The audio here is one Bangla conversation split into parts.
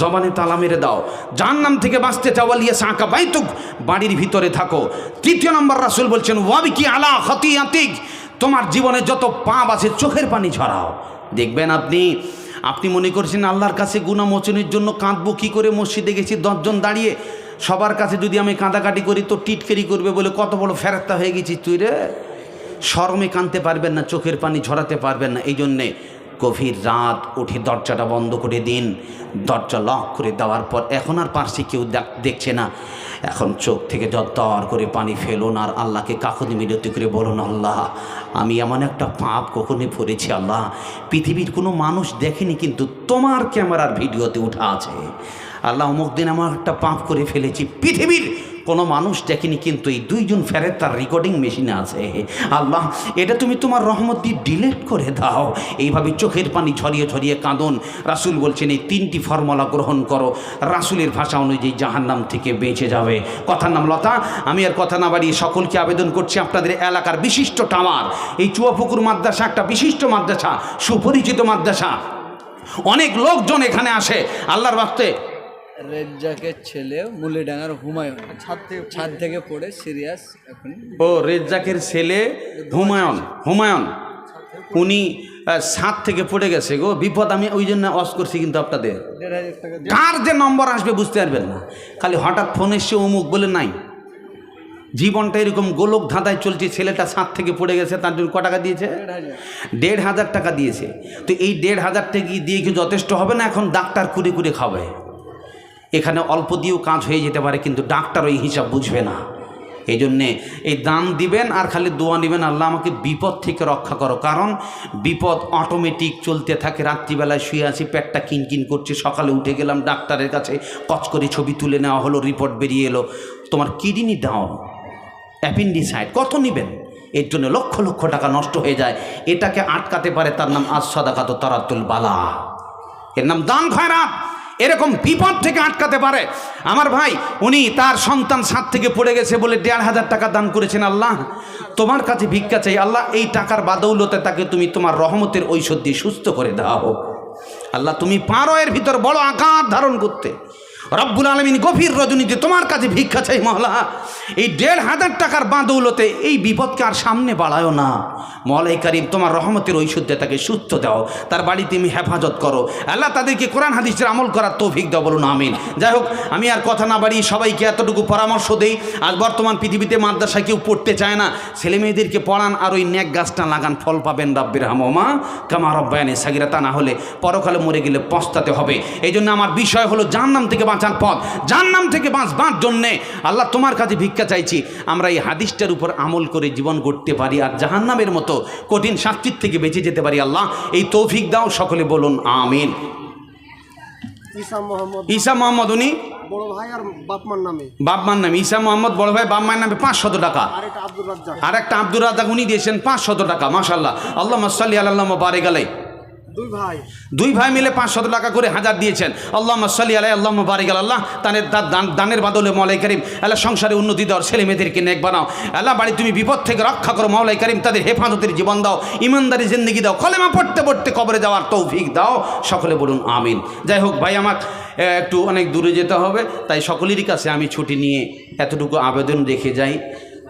জবানে তালা মেরে দাও। যার নাম থেকে বাঁচতে চাওয়ালিয়া সাঁকা বাইতুক। বাড়ির ভিতরে থাকো। তৃতীয় নম্বর রাসুল বলছেন ওয়াবি কি আলা হতি আতিক তোমার জীবনে যত পাপ আছে চোখের পানি ছড়াও দেখবেন আপনি আপনি মনে করছেন আল্লাহর কাছে গুণামোচনের জন্য কাঁদবো, কী করে মসজিদে গেছি, দশজন দাঁড়িয়ে সবার কাছে যদি আমি কাঁদাকাটি করি তো টিটকেরি করবে বলে কত বড় ফেরত্তা হয়ে গেছি। তুই রে, শরমে কাঁদতে পারবেন না, চোখের পানি ঝরাতে পারবেন না। এই জন্যে গভীর রাত উঠে দরজাটা বন্ধ করে দিন। দরজা লক করে দেওয়ার পর এখন আর পার্শ্বে কেউ দেখ- দেখছে না। এখন চোখ থেকে দর করে পানি ফেলুন আর আল্লাহকে কাকুনি মিনতি করে বলুন আল্লাহ, আমি এমন একটা পাপ কখনই পড়েছি আল্লাহ। পৃথিবীর কোনো মানুষ দেখেনি কিন্তু তোমার ক্যামেরার ভিডিওতে উঠা আছে। আল্লাহ, অমুক দিন আমার একটা পাপ করে ফেলেছি। পৃথিবীর কোনো মানুষ দেখেনি কিন্তু এই দুইজন ফেরের তার রেকর্ডিং মেশিনে আছে। আল্লাহ, এটা তুমি তোমার রহমত দিয়ে ডিলেট করে দাও। এইভাবে চোখের পানি ঝরিয়ে ঝরিয়ে কাঁদন। রাসুল বলছেন, এই তিনটি ফর্মুলা গ্রহণ করো। রাসুলের ভাষা অনুযায়ী জাহান্নাম থেকে বেঁচে যাবে। কথার নাম লতা, আমি আর কথা না বাড়িয়ে সকলকে আবেদন করছি আপনাদের এলাকার বিশিষ্ট টাওয়ার এই চুয়াপুকুর মাদ্রাসা একটা বিশিষ্ট মাদ্রাসা, সুপরিচিত মাদ্রাসা। অনেক লোকজন এখানে আসে। আল্লাহর বাস্তে রেজ্জাকের ছেলে মুলিডাঙ্গার হুমায়ুন। ছাদ থেকে ছাদ থেকে পড়ে সিরিয়াস এখন। ও রেজ্জাকের ছেলে হুমায়ুন হুমায়ুন। উনি সাত থেকে পড়ে গেছে গো। বিপদ আমি ওই জন্য অস করছি কিন্তু আপনাদের। দেড় হাজার টাকা দিয়ে। কার যে নম্বর আসবে বুঝতে পারবেন না। খালি হঠাৎ ফোন এসছে অমুক বলে নাই। জীবনটা এরকম গোলক ধাঁধায় চলছে ছেলেটা সাত থেকে পড়ে গেছে তার জন্য ক টাকা দিয়েছে? দেড় হাজার। দেড় হাজার টাকা দিয়েছে। তো এই দেড় হাজার টাকা দিয়ে কি যথেষ্ট হবে না এখন? ডাক্তার কুড়ে কুড়ে খাবে। এখানে অল্প দিয়েও কাজ হয়ে যেতে পারে, কিন্তু ডাক্তার ওই হিসাব বুঝবে না। এই জন্যে এই দান দিবেন আর খালি দোয়া নেবেন, আল্লাহ আমাকে বিপদ থেকে রক্ষা করো। কারণ বিপদ অটোমেটিক চলতে থাকে, রাত্রিবেলায় শুয়ে আছি, পেটটা কিনকিন করছে, সকালে উঠে গেলাম ডাক্তারের কাছে, কচ করে ছবি তুলে নেওয়া হলো রিপোর্ট বেরিয়ে এলো। তোমার কিডনি ডাউন অ্যাপেন্ডিসাইড কত নেবেন? এর জন্য লক্ষ লক্ষ টাকা নষ্ট হয়ে যায়। এটাকে আটকাতে পারে, তার নাম আসাদাকাত তারাতুল বালা। এর নাম দান খয়রাত। এরকম বিপদ থেকে আটকাতে পারে। আমার ভাই, উনি তার সন্তান সাত থেকে পড়ে গেছে বলে দেড় হাজার টাকা দান করেছেন আল্লাহ। তোমার কাছে ভিক্ষা চাই, আল্লাহ, এই টাকার বাদৌলতে তাকে তুমি তোমার রহমতের ঐশ্বর্য সুস্থ করে দাও। আল্লাহ, তুমি পারো এর ভিতর বড় আকার ধারণ করতে। রব্বুল আলমিন গভীর রজনীতে তোমার কাছে ভিক্ষা চাই মহলা। এই দেড় হাজার টাকার বাঁদৌলতে এই বিপদকে আর সামনে বাড়ায়ও না। মলাই করিম, তোমার রহমতের ঐশ্বর্যে তাকে সুস্থ দাও, তার বাড়িতে তুমি হেফাজত করো। আল্লাহ তাদেরকে কোরআন হাদিসের আমল করার তৌফিক দাও, বলুন আমিন। যাই হোক, আমি আর কথা না বাড়িয়ে সবাইকে এতটুকু পরামর্শ দেই, আজ বর্তমান পৃথিবীতে মাদ্রাসায় কেউ পড়তে চায় না। ছেলে মেয়েদেরকে পড়ান আর ওই ন্যাক গাছটা লাগান, ফল পাবেন রাব্বির হামমা কামা রব্বায়ানে সাগিরা তা না হলে পরকালে মরে গেলে পস্তাতে হবে। এই জন্য আমার বিষয় হলো জাহান্নাম থেকে বাঁচার পথ। জাহান্নাম থেকে বাঁচবার জন্যে আল্লাহ তোমার কাছে ভিক্ষা চাইছি। আমরা এই হাদিসটার উপর আমল করে জীবন গড়তে পারি আর জাহান্নামের মতো কঠিন শাস্তির থেকে বেঁচে যেতে পারি আল্লাহ। এই তৌফিক দাও সকলে বলুন আমিন। ঈসা মোহাম্মদ উনি? বড় ভাই আর বাপমার নামে। বাপমার নাম। ঈসা মোহাম্মদ বড় ভাই বাপ মায়ের নামে পাঁচশত টাকা। আর একটা আব্দুর রাজাক উনি দিয়েছেন পাঁচশত টাকা মাশাল্লাহ আল্লাহ মাসাল্লি আল্লাহ বারে গেলে দুই ভাই। মিলে পাঁচশত টাকা করে হাজার দিয়েছেন। আল্লাহ সাল্লি আলাই আল্লাহ বারিক আল্লাহ। তানের দান দানের বাদলে মৌলাই করিম। আল্লাহ সংসারে উন্নতি দাও ছেলে মেয়েদেরকে নেক বানাও। আল্লাহ বাড়ি তুমি বিপদ থেকে রক্ষা করো মৌলাই করিম। তাদের হেফাজতের জীবন দাও, ইমানদারি, জিন্দগি দাও কলেমা পড়তে পড়তে কবরে যাওয়ার তৌফিক দাও। সকলে বলুন, আমিন। যাই হোক ভাই, আমার একটু অনেক দূরে যেতে হবে, তাই সকলেরই কাছে আমি ছুটি নিয়ে এতটুকু আবেদন রেখে যাই।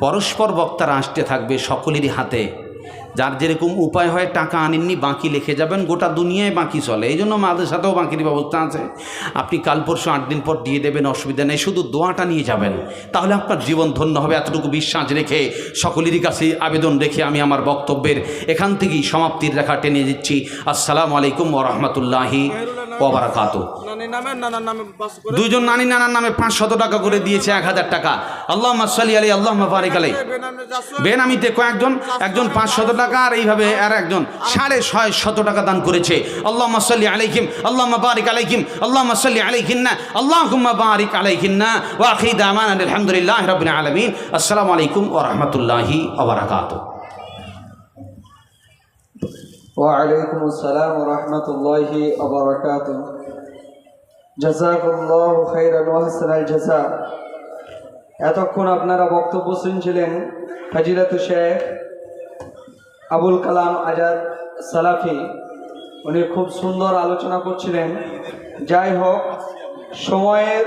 পরস্পর বক্তারা আসতে থাকবে সকলেরই হাতে। যার যেরকম উপায় হয় টাকা আনেননি, বাকি লিখে যাবেন, গোটা দুনিয়ায় বাকি চলে। এই জন্য মাদের সাথেও বাঁকির ব্যবস্থা আছে। আপনি কাল পরশু আট দিন পর দিয়ে দেবেন, অসুবিধা নেই, শুধু দোয়াটা নিয়ে যাবেন। তাহলে আপনার জীবন ধন্য হবে, এতটুকু বিশ্বাস রেখে সকলেরই কাছে আবেদন রেখে আমি আমার বক্তব্যের এখান থেকেই সমাপ্তির রেখা টেনে দিচ্ছি। আসসালামু আলাইকুম ওরহমতুল্লাহি ওবরাকাত দুজন নানি নানার নামে পাঁচশত টাকা করে দিয়েছে এক হাজার টাকা। আল্লাহ সাল্লি আলী আল্লাহ বেনামে যাচ্ছে? বেনামিতে কয়েকজন একজন পাঁচশত টাকা আর এইভাবে আর একজন সাড়ে ছয় শত টাকা দান করেছে। আল্লাহ সাল্লি আলাইহিম আল্লাহ বারিক আলাইহিম আল্লাহ সাল্লি আলাইহিন না আল্লাহ বারিক আলাইহিন না। ওয়াখিদ আমান আলহামদুলিল্লাহ রবিন আলমিন। আসসালামু আলাইকুম ও রহমতুল্লাহি আবরাকাত ওয়ালাইকুম আসসালাম রহমতুল্লাহি আবরাকাত জাজাকুল্লাহ খাইরান ওয়াহসানাল জাজা। এতক্ষণ আপনারা বক্তব্য শুনছিলেন ফাজিলাতু শেখ আবুল কালাম আজাদ সালাফি। উনি খুব সুন্দর আলোচনা করছিলেন। যাই হোক, সময়ের